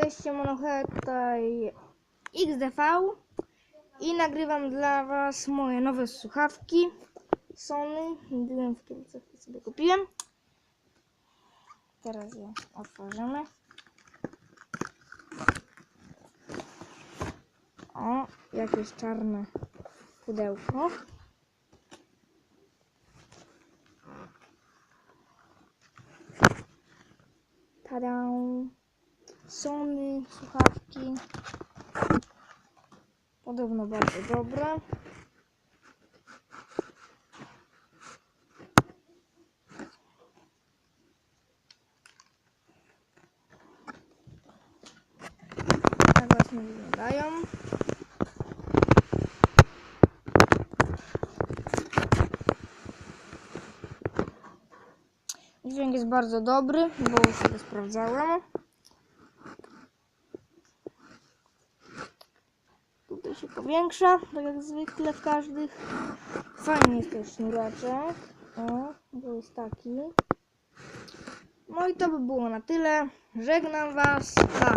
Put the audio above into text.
Cześć, Monohe, tutaj XDV i nagrywam dla Was moje nowe słuchawki Sony. Byłem w Kielcach i sobie kupiłem. Teraz je otworzymy. O, jakieś czarne pudełko. Tada! Sony, słuchawki. Podobno bardzo dobre. Tak właśnie wyglądają. Dźwięk jest bardzo dobry, bo już sobie sprawdzałem. Tutaj się powiększa, tak jak zwykle w każdych. Fajny jest też sznureczek. O, to jest taki. No i to by było na tyle. Żegnam Was. Pa.